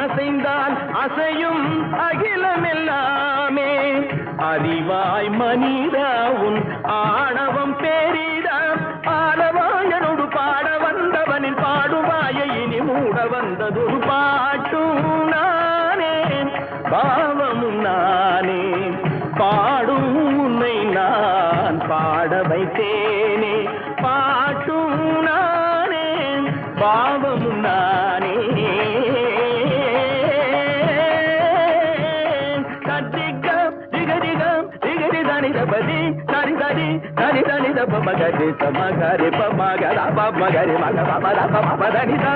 அசைந்தால் அசையும் அகிலமெல்லாமே. அறிவாய் மனிதா உன் ஆணவம் பேரிடா. பாடவாயனோடு பாட வந்தவனின் பாடுவாய இனி மூட வந்ததொரு பாட்டும் நானே. பாவமும் நானே. பாடும் உன்னை நான் பாட வைத்தேனே. பாட்டும் நானே. பாவமும் நானே. దాని దబది దాని దాని దాని దాని దబ మగరి సమ గరి ప మగ రా ప మగరి మగ బాబా రా ప బాబా దాని దా